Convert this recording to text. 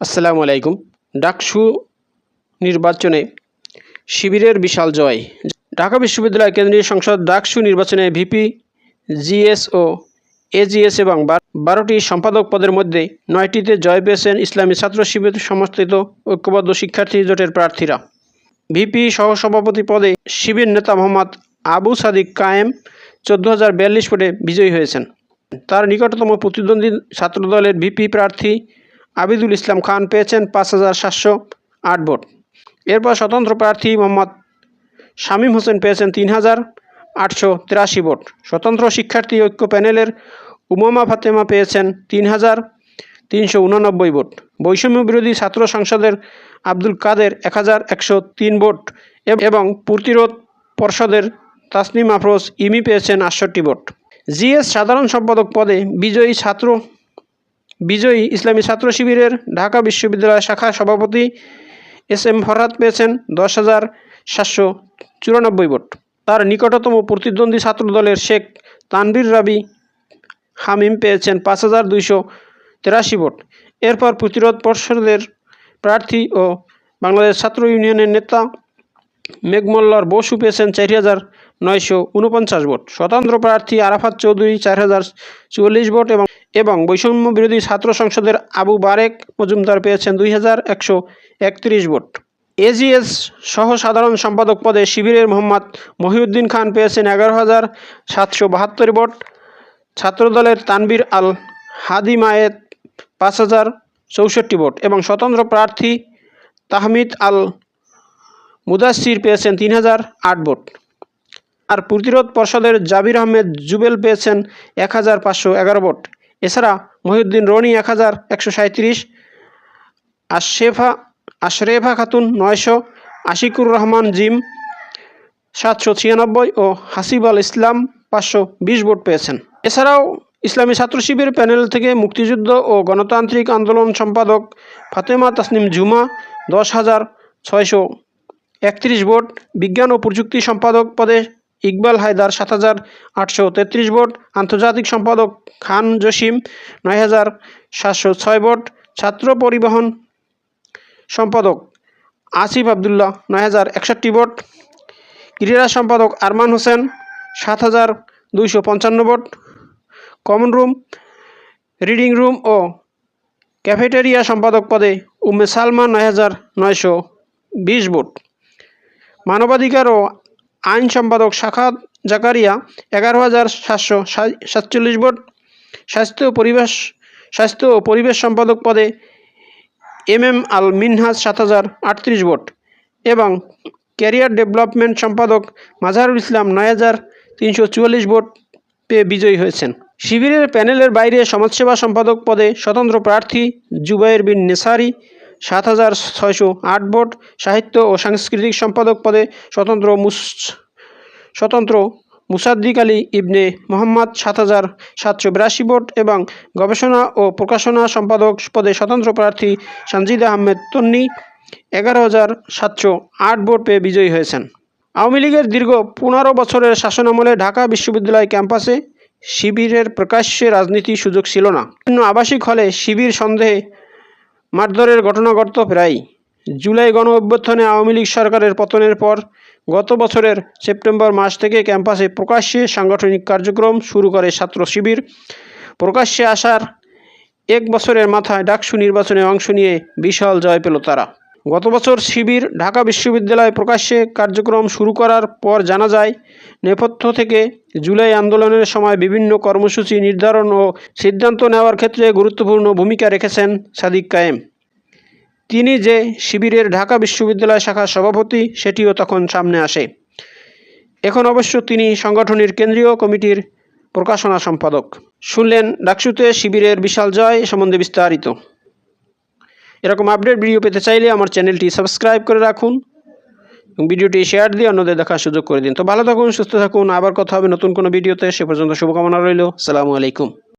আসসালামু আলাইকুম। ডাকসু নির্বাচনে শিবিরের বিশাল জয়। ঢাকা বিশ্ববিদ্যালয় কেন্দ্রীয় সংসদ ডাকসু নির্বাচনে ভিপি, জিএস ও এজিএস এবং বারোটি সম্পাদক পদের মধ্যে নয়টিতে জয় পেয়েছেন ইসলামী ছাত্র শিবির সমর্থিত ঐক্যবদ্ধ শিক্ষার্থী জোটের প্রার্থীরা। ভিপি সহসভাপতি পদে শিবির নেতা মোহাম্মদ আবু সাদিক কায়েম চোদ্দ হাজার বিয়াল্লিশ ভোটে বিজয়ী হয়েছেন। তার নিকটতম প্রতিদ্বন্দ্বী ছাত্রদলের ভিপি প্রার্থী আবিদুল ইসলাম খান পেয়েছেন পাঁচ হাজার সাতশো আট ভোট। এরপর স্বতন্ত্র প্রার্থী মোহাম্মদ শামীম হোসেন পেয়েছেন তিন হাজার আটশো তিরাশি ভোট। স্বতন্ত্র শিক্ষার্থী ঐক্য প্যানেলের উমামা ফাতেমা পেয়েছেন তিন হাজার তিনশো উননব্বই ভোট। বৈষম্য বিরোধী ছাত্র সংসদের আব্দুল কাদের এক হাজার একশো তিন ভোট এবং প্রতিরোধ পর্ষদের তাসনিম আফরোজ ইমি পেয়েছেন আটষট্টি ভোট। জিএস সাধারণ সম্পাদক পদে বিজয়ী ছাত্র বিজয়ী ইসলামী ছাত্র শিবিরের ঢাকা বিশ্ববিদ্যালয় শাখা সভাপতি এস এম ফরহাদ পেয়েছেন দশ হাজার সাতশো চুরানব্বই ভোট। তার নিকটতম প্রতিদ্বন্দ্বী ছাত্রদলের শেখ তানভীর রাবি হামিম পেয়েছেন পাঁচ হাজার দুইশো তেরাশি ভোট। এরপর প্রতিরোধ পর্ষদের প্রার্থী ও বাংলাদেশ ছাত্র ইউনিয়নের নেতা মেঘমল্লার বসু পেয়েছেন চার হাজার নয়শো উনপঞ্চাশ ভোট। স্বতন্ত্র প্রার্থী আরাফাত চৌধুরী চার হাজার চুয়াল্লিশ ভোট এবং এবং বৈষম্য বিরোধী ছাত্র সংসদের আবু বারেক মজুমদার পেয়েছেন দুই হাজার একশো একত্রিশ ভোট। এজিএস সহ সাধারণ সম্পাদক পদে শিবিরের মোহাম্মদ মহিউদ্দিন খান পেয়েছেন এগারো হাজার সাতশো বাহাত্তর ভোট। ছাত্রদলের তানবীর আল হাদি মায়েত পাঁচ হাজার চৌষট্টি ভোট এবং স্বতন্ত্র প্রার্থী তাহমিদ আল মুদাসির পেয়েছেন তিন হাজার আট ভোট। আর প্রতিরোধ পর্ষদের জাবির আহমেদ জুবেল পেয়েছেন এক হাজার পাঁচশো এগারো ভোট। এছাড়া মহিউদ্দিন রনি এক হাজার একশো সাঁত্রিশ আশরেফা আশরেফা খাতুন নয়শো, আশিকুর রহমান জিম সাতশো ছিয়ানব্বই ও হাসিব আল ইসলাম পাঁচশো বিশ ভোট পেয়েছেন। এছাড়াও ইসলামী ছাত্র শিবির প্যানেল থেকে মুক্তিযুদ্ধ ও গণতান্ত্রিক আন্দোলন সম্পাদক ফাতেমা তাসনিম ঝুমা দশ হাজার ছয়শো একত্রিশ ভোট, বিজ্ঞান ও প্রযুক্তি সম্পাদক পদে ইকবাল হায়দার সাত হাজার আটশো তেত্রিশ ভোট, আন্তর্জাতিক সম্পাদক খান জসিম নয় হাজার সাতশো ছয় ভোট, ছাত্র পরিবহন সম্পাদক আসিফ আবদুল্লাহ নয় হাজার একষট্টি ভোট, ক্রীড়া সম্পাদক আরমান হোসেন সাত হাজার দুইশো পঞ্চান্ন vote common room reading room ও ক্যাফেটেরিয়া সম্পাদক পদে উম্মে সালমা নয় হাজার নয়শো বিশ ভোট। মানবাধিকার ও আইন সম্পাদক শাখা জাকারিয়া এগারো হাজার সাতশো সাত- সাতচল্লিশ ভোট। স্বাস্থ্য ও পরিবেশ, স্বাস্থ্য ও পরিবেশ সম্পাদক পদে এম এম আল মিনহাজ সাত হাজার আটত্রিশ ভোট এবং ক্যারিয়ার ডেভেলপমেন্ট সম্পাদক মাজারুল ইসলাম নয় হাজার তিনশো চুয়াল্লিশ ভোট পেয়ে বিজয়ী হয়েছেন। শিবিরের প্যানেলের বাইরে সমাজসেবা সম্পাদক পদে স্বতন্ত্র প্রার্থী জুবাইর বিন নেসারি সাত হাজার ছয়শো আট ভোট। সাহিত্য ও সাংস্কৃতিক সম্পাদক পদে স্বতন্ত্র মুস স্বতন্ত্র মুসাদ্দিক আলী ইবনে মোহাম্মদ সাত হাজার সাতশো বিরাশি ভোট এবং গবেষণা ও প্রকাশনা সম্পাদক পদে স্বতন্ত্র প্রার্থী সঞ্জিদ আহমেদ তন্নি এগারো হাজার সাতশো আট ভোট পেয়ে বিজয়ী হয়েছেন। আওয়ামী লীগের দীর্ঘ পনেরো বছরের শাসনামলে ঢাকা বিশ্ববিদ্যালয় ক্যাম্পাসে শিবিরের প্রকাশ্যে রাজনীতি সুযোগ ছিল না। আবাসিক হলে শিবির সন্দেহে মারধরের ঘটনা ঘটত প্রায় জুলাই গণ অভ্যুত্থানে আওয়ামী লীগ সরকারের পতনের পর গত বছরের সেপ্টেম্বর মাস থেকে ক্যাম্পাসে প্রকাশ্যে সাংগঠনিক কার্যক্রম শুরু করে ছাত্র শিবির। প্রকাশ্যে আসার এক বছরের মাথায় ডাকসু নির্বাচনে অংশ নিয়ে বিশাল জয় পেল তারা। গত বছর শিবির ঢাকা বিশ্ববিদ্যালয়ে প্রকাশ্যে কার্যক্রম শুরু করার পর জানা যায়, নেপথ্য থেকে জুলাই আন্দোলনের সময় বিভিন্ন কর্মসূচি নির্ধারণ ও সিদ্ধান্ত নেওয়ার ক্ষেত্রে গুরুত্বপূর্ণ ভূমিকা রেখেছেন সাদিক কায়েম। তিনি যে শিবিরের ঢাকা বিশ্ববিদ্যালয় শাখার সভাপতি, সেটিও তখন সামনে আসে। এখন অবশ্য তিনি সংগঠনের কেন্দ্রীয় কমিটির প্রকাশনা সম্পাদক। শুনলেন ডাকসুতে শিবিরের বিশাল জয় সম্বন্ধে বিস্তারিত। এরকম আপডেট ভিডিও পেতে চাইলে আমার চ্যানেলটি সাবস্ক্রাইব করে রাখুন এবং ভিডিওটি শেয়ার দিয়ে অন্যদের দেখার সুযোগ করে দিন। তো ভালো থাকুন, সুস্থ থাকুন, আবার কথা হবে নতুন কোনো ভিডিওতে সে পর্যন্ত শুভকামনা রইল। সালামু আলাইকুম।